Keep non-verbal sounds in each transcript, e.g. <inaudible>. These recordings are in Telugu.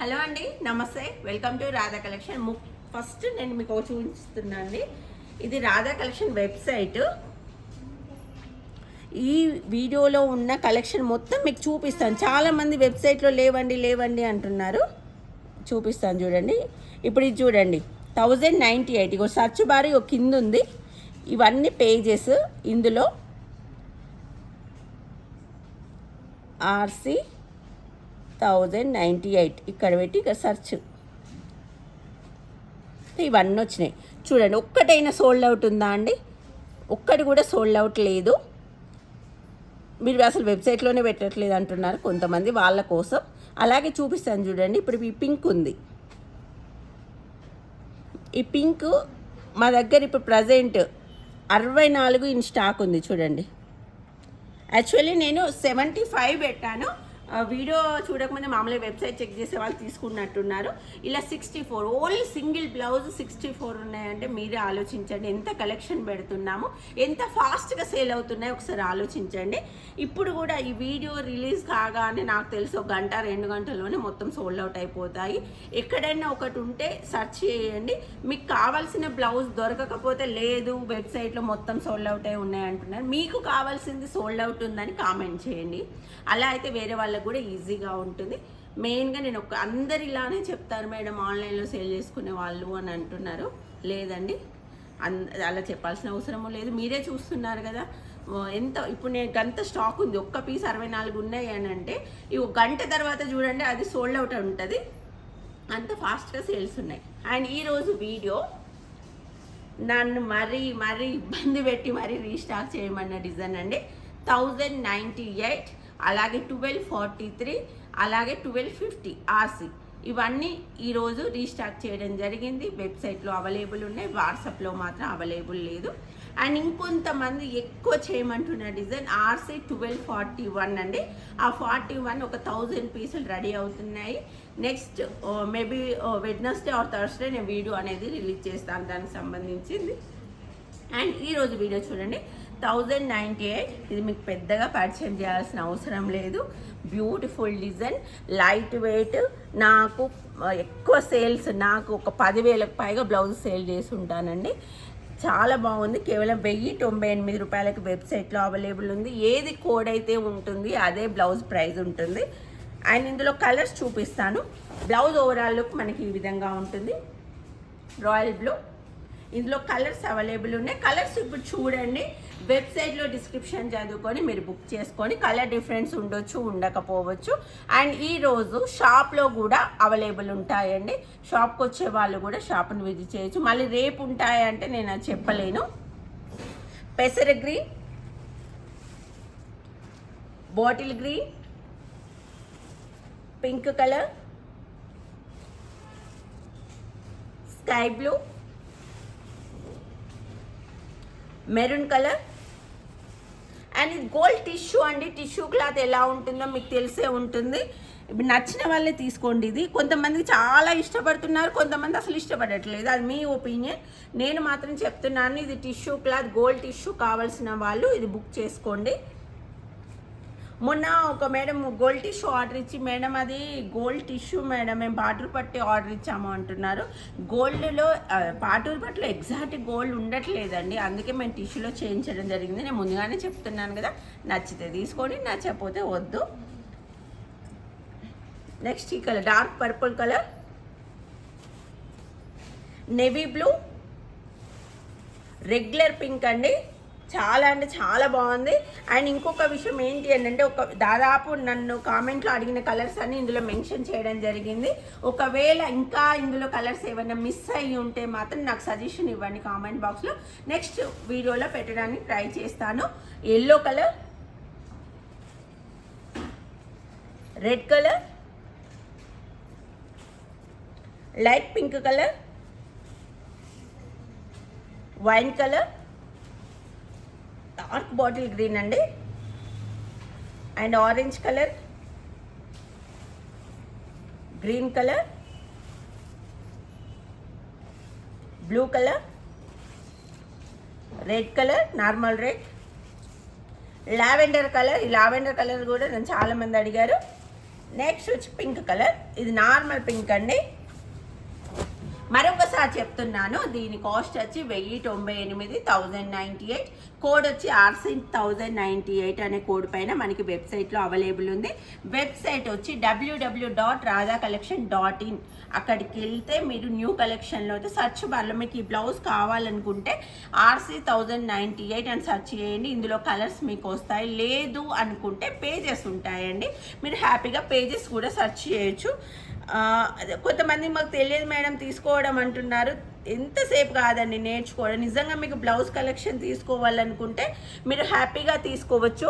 హలో అండి నమస్తే. Welcome to Radha collection. First నేను మీకు చూపిస్తున్నాను అండి ఇది రాధా కలెక్షన్ వెబ్సైట్. ఈ వీడియోలో ఉన్న కలెక్షన్ మొత్తం మీకు చూపిస్తాను. చాలామంది వెబ్సైట్లో లేవండి లేవండి అంటున్నారు. చూపిస్తాను చూడండి. ఇప్పుడు ఇది చూడండి. Thousand ninety eight. ఇగో సర్చ్ బార్ ఒక కింద ఉంది. ఇవన్నీ పేజెస్. ఇందులో ఆర్సీ థౌజండ్ నైంటీ ఎయిట్. ఇక్కడ పెట్టి ఇక సర్చ్ ఇవన్నీ వచ్చినాయి. చూడండి ఒక్కటైనా సోల్డ్ అవుట్ ఉందా అండి? ఒక్కటి కూడా సోల్డ్ అవుట్ లేదు. మీరు అసలు వెబ్సైట్లోనే పెట్టట్లేదు అంటున్నారు కొంతమంది వాళ్ళ కోసం. అలాగే చూపిస్తాను చూడండి ఇప్పుడు ఈ పింక్ ఉంది. ఈ పింక్ మా దగ్గర ఇప్పుడు ప్రజెంట్ అరవై నాలుగు ఇన్ స్టాక్ ఉంది చూడండి. యాక్చువల్లీ నేను సెవెంటీ ఫైవ్ పెట్టాను. వీడియో చూడకముందే మామూలుగా వెబ్సైట్ చెక్ చేసే వాళ్ళు తీసుకున్నట్టున్నారు. ఇలా sixty four only single blouse sixty four ఉన్నాయంటే మీరే ఆలోచించండి. ఎంత కలెక్షన్ పెడుతున్నాము ఎంత ఫాస్ట్గా సేల్ అవుతున్నాయి ఒకసారి ఆలోచించండి. ఇప్పుడు కూడా ఈ వీడియో రిలీజ్ కాగానే నాకు తెలుసు ఒక గంట రెండు గంటల్లోనే మొత్తం సోల్డ్ అవుట్ అయిపోతాయి. ఎక్కడైనా ఒకటి ఉంటే సెర్చ్ చేయండి. మీకు కావాల్సిన బ్లౌజ్ దొరకకపోతే లేదు వెబ్సైట్లో మొత్తం సోల్డ్ అవుట్ అయి ఉన్నాయి అంటున్నారు. మీకు కావాల్సింది సోల్డ్ అవుట్ ఉందని కామెంట్ చేయండి. అలా అయితే వేరే వాళ్ళకు కూడా ఈజీగా ఉంటుంది. మెయిన్గా నేను ఒక అందరు ఇలానే చెప్తారు మేడం ఆన్లైన్లో సేల్ చేసుకునే వాళ్ళు అని అంటున్నారు. లేదండి. అన్ అలా చెప్పాల్సిన అవసరము లేదు. మీరే చూస్తున్నారు కదా. ఎంత ఇప్పుడు నేను గంట స్టాక్ ఉంది. ఒక్క పీస్ అరవై నాలుగు ఉన్నాయి అని అంటే ఈ ఒక గంట తర్వాత చూడండి అది సోల్డ్ అవుట్ ఉంటుంది. అంత ఫాస్ట్గా సేల్స్ ఉన్నాయి. అండ్ ఈరోజు వీడియో నన్ను మరీ మరీ ఇబ్బంది పెట్టి మరీ రీస్టాక్ చేయమన్న డిజైన్ అండి. థౌజండ్ నైంటీ ఎయిట్ అలాగే ట్వెల్వ్ ఫార్టీ త్రీ అలాగే ట్వెల్వ్ ఫిఫ్టీ ఆర్సీ. ఇవన్నీ ఈరోజు రీస్టాక్ చేయడం జరిగింది. వెబ్సైట్లో అవైలబుల్ ఉన్నాయి. వాట్సాప్లో మాత్రం అవైలబుల్ లేదు. అండ్ ఇంకొంతమంది ఎక్కువ చేయమంటున్న design RC twelve forty one అండి. ఆ ఫార్టీ వన్ ఒక థౌజండ్ పీసులు రెడీ అవుతున్నాయి. Next maybe Wednesday or Thursday నేను వీడియో అనేది రిలీజ్ చేస్తాను దానికి సంబంధించింది. అండ్ ఈరోజు వీడియో చూడండి. Thousand ninety eight. ఇది మీకు పెద్దగా పరిచయం చేయాల్సిన అవసరం లేదు. బ్యూటిఫుల్ డిజైన్ లైట్ వెయిట్ నాకు ఎక్కువ సేల్స్ నాకు ఒక పదివేలకు పైగా బ్లౌజ్ సేల్ చేసి ఉంటానండి. చాలా బాగుంది. కేవలం వెయ్యి తొంభై ఎనిమిది రూపాయలకి వెబ్సైట్లో అవైలబుల్ ఉంది. ఏది కోడ్ అయితే ఉంటుంది అదే బ్లౌజ్ ప్రైస్ ఉంటుంది. అండ్ ఇందులో కలర్స్ చూపిస్తాను. బ్లౌజ్ ఓవరాల్ లుక్ మనకి ఈ విధంగా ఉంటుంది. రాయల్ బ్లూ ఇందులో కలర్స్ అవైలబుల్ ఉన్నాయి. కలర్స్ ఇప్పుడు చూడండి. వెబ్సైట్లో డిస్క్రిప్షన్ చదువుకొని మీరు బుక్ చేసుకొని కలర్ డిఫరెన్స్ ఉండొచ్చు ఉండకపోవచ్చు. అండ్ ఈరోజు షాప్లో కూడా అవైలబుల్ ఉంటాయండి. షాప్కి వచ్చే వాళ్ళు కూడా షాప్ని విజిట్ చేయొచ్చు. మళ్ళీ రేపు ఉంటాయంటే నేను అది చెప్పలేను. పెసర green bottle green pink colour sky blue. Maroon colour. And ఇది గోల్డ్ టిష్యూ అండి. టిష్యూ క్లాత్ ఎలా ఉంటుందో మీకు తెలిసే ఉంటుంది. ఇప్పుడు నచ్చిన వాళ్ళే తీసుకోండి ఇది. కొంతమంది చాలా ఇష్టపడుతున్నారు కొంతమంది అసలు ఇష్టపడట్లేదు. అది మీ ఒపీనియన్. నేను మాత్రం చెప్తున్నాను ఇది టిష్యూ క్లాత్ గోల్డ్ టిష్యూ కావాల్సిన వాళ్ళు ఇది బుక్ చేసుకోండి. మొన్న ఒక మేడం గోల్డ్ టిష్యూ ఆర్డర్ ఇచ్చి మేడం అది గోల్డ్ టిష్యూ మేడం మేము పాటూరు పట్టి ఆర్డర్ ఇచ్చాము అంటున్నారు. గోల్డ్లో పాటూరు పట్టులో ఎగ్జాక్ట్ గోల్డ్ ఉండట్లేదండి. అందుకే మేము టిష్యూలో చేయించడం జరిగింది. నేను ముందుగానే చెప్తున్నాను కదా నచ్చితే తీసుకొని నచ్చకపోతే వద్దు. నెక్స్ట్ ఈ colour dark purple colour navy blue regular pink అండి. చాలా అంటే చాలా బాగుంది. అండ్ ఇంకొక విషయం ఏంటి అంటే ఒక దాదాపు నన్ను కామెంట్లో అడిగిన కలర్స్ అన్ని ఇందులో మెన్షన్ చేయడం జరిగింది. ఒకవేళ ఇంకా ఇందులో కలర్స్ ఏమైనా మిస్ అయ్యి ఉంటే మాత్రం నాకు సజెషన్ ఇవ్వండి కామెంట్ బాక్స్లో. నెక్స్ట్ వీడియోలో పెట్టడానికి ట్రై చేస్తాను. Yellow colour red colour light pink colour wine colour dark bottle green అండి. And orange colour green colour blue colour red colour normal red. Lavender colour ఈ లావెండర్ కలర్ కూడా నన్ను చాలామంది అడిగారు. నెక్స్ట్ వచ్చి పింక్ కలర్. ఇది నార్మల్ పింక్ అండి. మరొకసారి చెప్తున్నాను దీని కాస్ట్ వచ్చి వెయ్యి తొంభై ఎనిమిది థౌజండ్ నైంటీ ఎయిట్ కోడ్ వచ్చి ఆర్సీ థౌజండ్ నైంటీ ఎయిట్ అనే కోడ్ పైన మనకి వెబ్సైట్లో అవైలబుల్ ఉంది. వెబ్సైట్ వచ్చి WW dot Radha collection dot in అక్కడికి వెళ్తే మీరు న్యూ కలెక్షన్లో అయితే సర్చ్ బార్లో మీకు ఈ బ్లౌజ్ కావాలనుకుంటే ఆర్సీ థౌజండ్ నైంటీ ఎయిట్ అని సెర్చ్ చేయండి. ఇందులో కలర్స్ మీకు వస్తాయి. లేదు అనుకుంటే పేజెస్ ఉంటాయండి. మీరు హ్యాపీగా పేజెస్ కూడా సెర్చ్ చేయొచ్చు. కొంతమంది మాకు తెలియదు మేడం తీసుకోవడం అంటున్నారు. ఎంతసేపు కాదండి నేర్చుకోవడం? నిజంగా మీకు బ్లౌజ్ కలెక్షన్ తీసుకోవాలనుకుంటే మీరు హ్యాపీగా తీసుకోవచ్చు.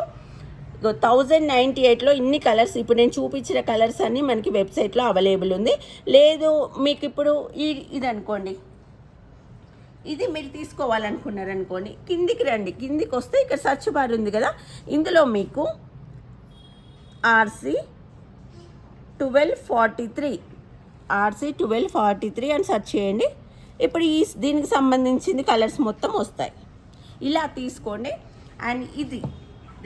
థౌజండ్ నైంటీ ఎయిట్లో ఇన్ని కలర్స్ ఇప్పుడు నేను చూపించిన కలర్స్ అన్నీ మనకి వెబ్సైట్లో అవైలబుల్ ఉంది. లేదు మీకు ఇప్పుడు ఈ ఇది అనుకోండి ఇది మీరు తీసుకోవాలనుకున్నారనుకోండి కిందికి రండి. కిందికి వస్తే ఇక్కడ సర్చ్ బార్ ఉంది కదా. ఇందులో మీకు RC twelve forty three. RC twelve forty three అని సెర్చ్ చేయండి. ఇప్పుడు ఈ దీనికి సంబంధించింది కలర్స్ మొత్తం వస్తాయి. ఇలా తీసుకోండి. అండ్ ఇది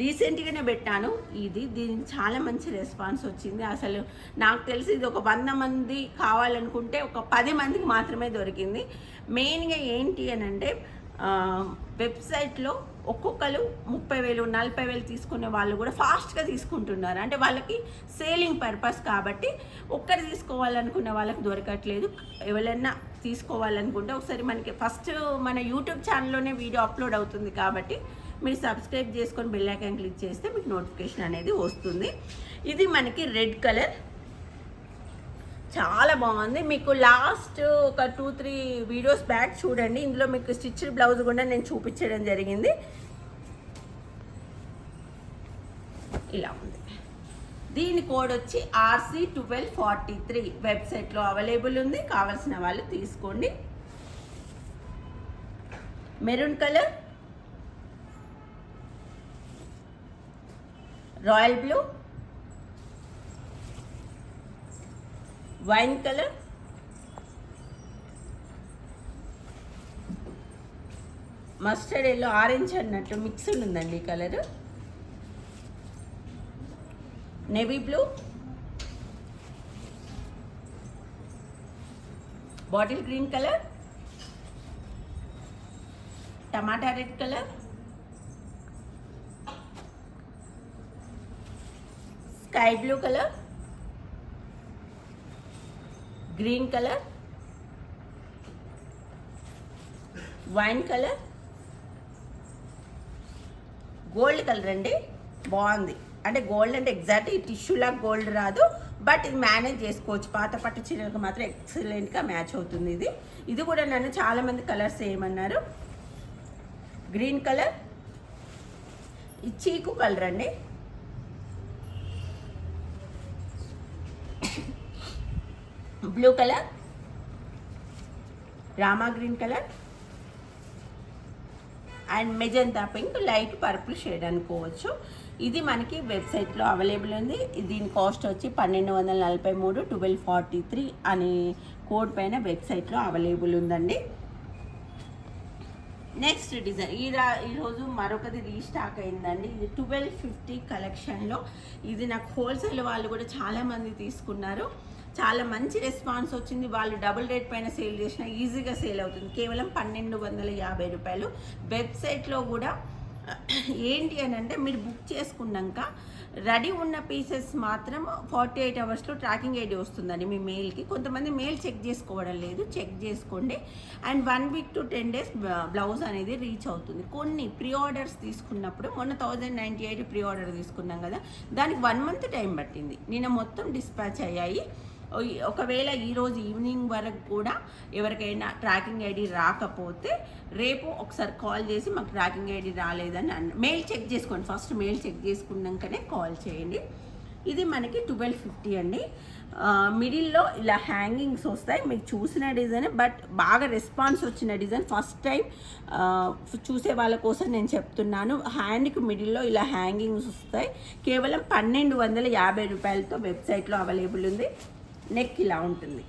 రీసెంట్గానే పెట్టాను. ఇది దీనికి చాలా మంచి రెస్పాన్స్ వచ్చింది. అసలు నాకు తెలిసి ఇది ఒక వంద మంది కావాలనుకుంటే ఒక పది మందికి మాత్రమే దొరికింది. మెయిన్గా ఏంటి అని అంటే వెబ్సైట్లో ఒక్కొక్కరు ముప్పై వేలు నలభై వేలు తీసుకునే వాళ్ళు కూడా ఫాస్ట్గా తీసుకుంటున్నారు. అంటే వాళ్ళకి సేలింగ్ పర్పస్ కాబట్టి ఒక్కరు తీసుకోవాలనుకున్న వాళ్ళకి దొరకట్లేదు. ఎవరైనా తీసుకోవాలనుకుంటే ఒకసారి మనకి ఫస్ట్ మన యూట్యూబ్ ఛానల్లోనే వీడియో అప్లోడ్ అవుతుంది కాబట్టి మీరు సబ్స్క్రైబ్ చేసుకొని బెల్ ఐకాన్ క్లిక్ చేస్తే మీకు నోటిఫికేషన్ అనేది వస్తుంది. ఇది మనకి రెడ్ కలర్ చాలా బాగుంది. మీకు లాస్ట్ ఒక టూ త్రీ వీడియోస్ బ్యాక్ చూడండి. ఇందులో మీకు స్టిచ్డ్ బ్లౌజ్ కూడా నేను చూపించడం జరిగింది. ఇలా ఉంది. దీని కోడ్ వచ్చి ఆర్సీ ట్వెల్వ్ ఫార్టీ త్రీ వెబ్సైట్లో అవైలబుల్ ఉంది. కావాల్సిన వాళ్ళు తీసుకోండి. Maroon colour royal blue wine colour. Mustard yellow orange అన్నట్టు మిక్స్డ్ ఉందండి ఈ colour. Navy blue bottle green colour టమాటా red colour sky blue colour green colour wine colour gold colour అండి. బాగుంది. అంటే గోల్డ్ అంటే ఎగ్జాక్ట్ ఈ టిష్యూలా గోల్డ్ రాదు. బట్ ఇది మేనేజ్ చేసుకోవచ్చు. పాత పట్టు చీరలకు మాత్రం ఎక్సలెంట్గా మ్యాచ్ అవుతుంది ఇది. ఇది కూడా నన్ను చాలామంది కలర్స్ వేయమన్నారు గ్రీన్ కలర్ ఈ చీకు కలర్ అండి. Blue colour Rama green colour and magenta pink light purple shade అనుకోవచ్చు. ఇది మనకి వెబ్సైట్లో అవైలబుల్ ఉంది. దీని కాస్ట్ వచ్చి పన్నెండు వందల నలభై మూడు ట్వెల్వ్ ఫార్టీ త్రీ అనే కోడ్ పైన వెబ్సైట్లో అవైలబుల్ ఉందండి. Next design. ఈ రా ఈరోజు మరొకది రీస్టాక్ అయిందండి. ఇది ట్వెల్వ్ ఫిఫ్టీ కలెక్షన్లో. ఇది నాకు హోల్సేల్ వాళ్ళు కూడా చాలామంది తీసుకున్నారు. చాలా మంచి రెస్పాన్స్ వచ్చింది. వాళ్ళు డబుల్ రేట్ పైన సేల్ చేసిన ఈజీగా సేల్ అవుతుంది. కేవలం పన్నెండు వందల యాభై రూపాయలు. వెబ్సైట్లో కూడా <clears throat> ఏంటి అని అంటే మీరు బుక్ చేసుకున్నాక రెడీ ఉన్న పీసెస్ మాత్రం ఫార్టీ ఎయిట్ అవర్స్లో ట్రాకింగ్ ఐడి వస్తుందండి మీ మెయిల్కి. కొంతమంది మెయిల్ చెక్ చేసుకోవడం లేదు. చెక్ చేసుకోండి. And one week to ten days blouse అనేది రీచ్ అవుతుంది. కొన్ని ప్రీ ఆర్డర్స్ తీసుకున్నప్పుడు మొన్న thousand ninety eight pre order తీసుకున్నాం కదా దానికి వన్ మంత్ టైం పట్టింది. నిన్న మొత్తం డిస్పాచ్ అయ్యాయి. ఒకవేళ ఈరోజు ఈవినింగ్ వరకు కూడా ఎవరికైనా ట్రాకింగ్ ఐడి రాకపోతే రేపు ఒకసారి కాల్ చేసి మాకు ట్రాకింగ్ ఐడి రాలేదని అన్న మెయిల్ చెక్ చేసుకోండి. ఫస్ట్ మెయిల్ చెక్ చేసుకున్నాకనే కాల్ చేయండి. ఇది మనకి ట్వెల్వ్ ఫిఫ్టీ అండి. మిడిల్లో ఇలా హ్యాంగింగ్స్ వస్తాయి. మీకు చూసిన డిజైన్ బట్ బాగా రెస్పాన్స్ వచ్చిన డిజైన్. ఫస్ట్ టైం చూసే వాళ్ళ కోసం నేను చెప్తున్నాను. హ్యాండ్కి మిడిల్లో ఇలా హ్యాంగింగ్స్ వస్తాయి. కేవలం పన్నెండు వందల యాభై రూపాయలతో వెబ్సైట్లో అవైలబుల్ ఉంది. నెక్ ఇలా ఉంటుంది.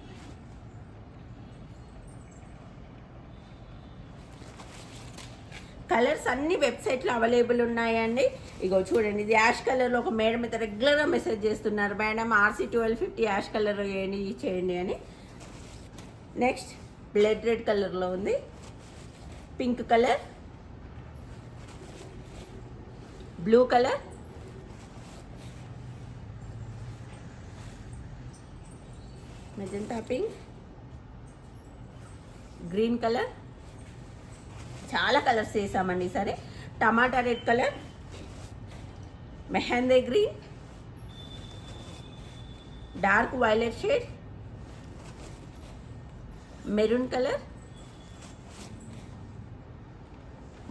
కలర్స్ అన్ని వెబ్సైట్లో అవైలబుల్ ఉన్నాయండి. ఇగో చూడండి ఇది యాష్ కలర్లో ఒక మేడం అయితే రెగ్యులర్గా మెసేజ్ చేస్తున్నారు. Madam RC twelve fifty ash colour వేయండి ఇది చేయండి అని. నెక్స్ట్ బ్లడ్ రెడ్ కలర్లో ఉంది. Pink colour. Blue colour. Magenta pink green colour చాలా కలర్స్ వేసామండి సరే. టమాటా red colour mehndi green dark violet shade maroon colour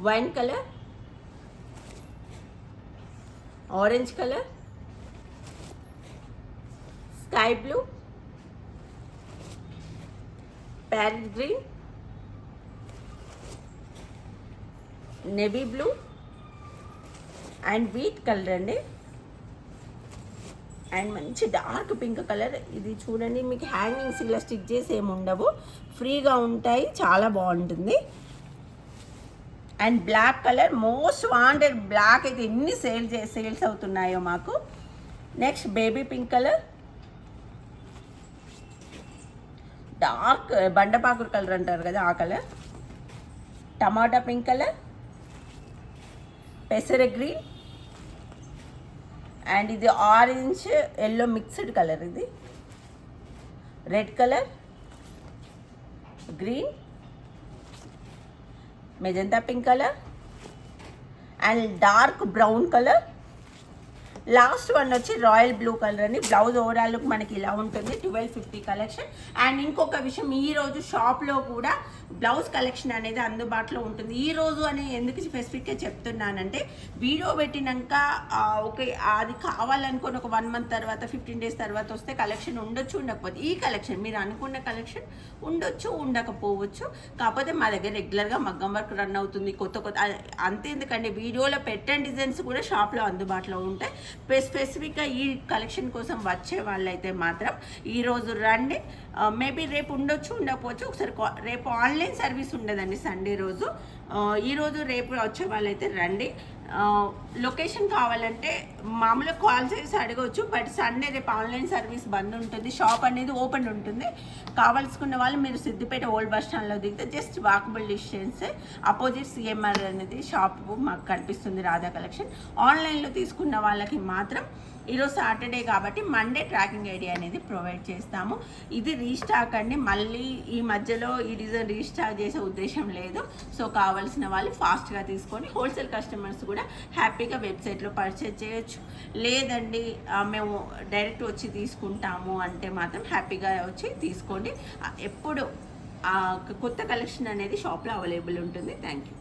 wine colour orange colour sky blue parrot green navy blue and wheat colour అండి. అండ్ మంచి డార్క్ పింక్ కలర్. ఇది చూడండి మీకు హ్యాంగింగ్స్ ఇలా స్టిక్ చేసి ఏమి ఉండవు. ఫ్రీగా ఉంటాయి చాలా బాగుంటుంది. And black colour most wanted black అయితే ఎన్ని సేల్ సేల్స్ అవుతున్నాయో మాకు. Next baby pink colour. Dark బండపాకుడు colour అంటారు కదా ఆ కలర్. టమాటా పింక్ కలర్. పెసర గ్రీన్. అండ్ ఇది ఆరెంజ్ ఎల్లో మిక్స్డ్ కలర్ ఇది. Red colour. Green. Magenta pink colour. And dark brown colour. Last one వచ్చి రాయల్ బ్లూ కలర్ అని బ్లౌజ్ ఓవరాల్ మనకి ఇలా ఉంటుంది. Twelve fifty collection. అండ్ ఇంకొక విషయం ఈ రోజు షాప్లో కూడా బ్లౌజ్ కలెక్షన్ అనేది అందుబాటులో ఉంటుంది. ఈ రోజు అని ఎందుకు స్పెసిఫిక్గా చెప్తున్నానంటే వీడియో పెట్టినాక ఓకే అది కావాలనుకుని ఒక వన్ మంత్ తర్వాత ఫిఫ్టీన్ డేస్ తర్వాత వస్తే కలెక్షన్ ఉండొచ్చు ఉండకపోతే ఈ కలెక్షన్ మీరు అనుకున్న కలెక్షన్ ఉండొచ్చు ఉండకపోవచ్చు. కాకపోతే మా దగ్గర రెగ్యులర్గా మగ్గం వర్క్ రన్ అవుతుంది. కొత్త కొత్త అంతే ఎందుకంటే వీడియోలో పెట్టిన డిజైన్స్ కూడా షాప్లో అందుబాటులో ఉంటాయి. స్పెసిఫిక్గా ఈ కలెక్షన్ కోసం వచ్చే వాళ్ళైతే మాత్రం ఈరోజు రండి. మేబీ రేపు ఉండొచ్చు ఉండకపోవచ్చు. ఒకసారి రేపు ఆన్లైన్ సర్వీస్ ఉండదండి సండే రోజు. ఈరోజు రేపు వచ్చే వాళ్ళైతే రండి. లొకేషన్ కావాలంటే మామూలుగా కాల్ చేసి అడగవచ్చు బట్ సండే రేపు ఆన్లైన్ సర్వీస్ బంద్ ఉంటుంది. షాప్ అనేది ఓపెన్ ఉంటుంది. కావాల్సుకున్న వాళ్ళు మీరు సిద్దిపేట ఓల్డ్ బస్ స్టాండ్లో దిగితే just walkable distance opposite CMR అనేది షాప్ మాకు కనిపిస్తుంది రాధా కలెక్షన్. ఆన్లైన్లో తీసుకున్న వాళ్ళకి మాత్రం ఈరోజు సాటర్డే కాబట్టి మండే ట్రాకింగ్ ఐడి అనేది ప్రొవైడ్ చేస్తాము. ఇది రీస్టాక్ అండి. మళ్ళీ ఈ మధ్యలో ఈ డిజైన్ రీస్టాక్ చేసే ఉద్దేశం లేదు. సో కావాల్సిన వాళ్ళు ఫాస్ట్గా తీసుకొని హోల్సేల్ కస్టమర్స్ కూడా హ్యాపీగా వెబ్సైట్లో పర్చేజ్ చేయొచ్చు. లేదండి మేము డైరెక్ట్ వచ్చి తీసుకుంటాము అంటే మాత్రం హ్యాపీగా వచ్చి తీసుకోండి. ఎప్పుడు ఆ, కొత్త కలెక్షన్ అనేది షాప్లో అవైలబుల్ ఉంటుంది. Thank you